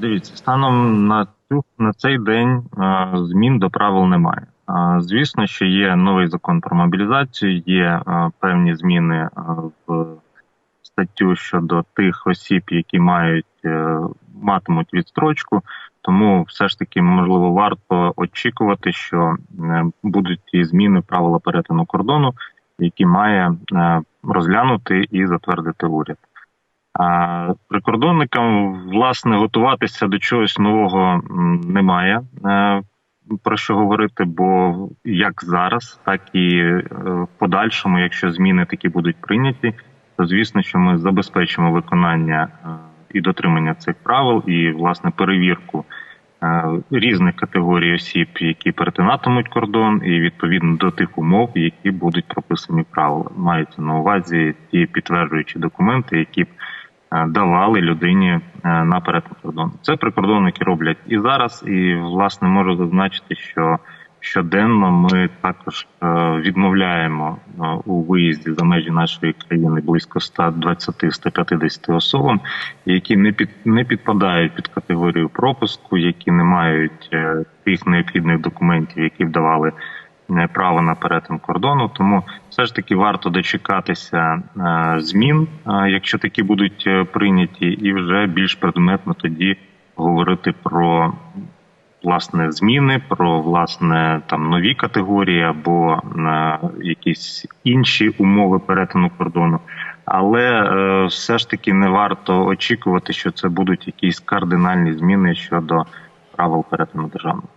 Дивіться, станом на цю на цей день е, змін до правил немає. Е, Звісно, що є новий закон про мобілізацію, є е, певні зміни в статтю щодо тих осіб, які мають матимуть відстрочку. Тому все ж таки можливо варто очікувати, що будуть ті зміни правила перетину кордону, які має розглянути і затвердити уряд. Прикордонникам власне готуватися до чогось нового немає е, про що говорити, бо як зараз, так і е, в подальшому, якщо зміни такі будуть прийняті, то звісно, що ми забезпечимо виконання е, і дотримання цих правил, і власне перевірку різних категорій осіб, які перетинатимуть кордон, і відповідно до тих умов, які будуть прописані правила. Мається на увазі ті підтверджуючі документи, які давали людині е, на перетин кордону. Це прикордонники роблять і зараз, і власне можу зазначити, що щоденно ми також е, відмовляємо е, у виїзді за межі нашої країни близько 120-150 особам, які не під не підпадають під категорію пропуску, які не мають е, тих необхідних документів, які б давали е, право на перетин кордону. Тому все ж таки варто дочекатися е, змін, е, якщо такі будуть е, прийняті, і вже більш предметно тоді говорити про власне зміни, про власне там нові категорії або якісь інші умови перетину кордону. Але все ж таки не варто очікувати, що це будуть якісь кардинальні зміни щодо правил перетину державного.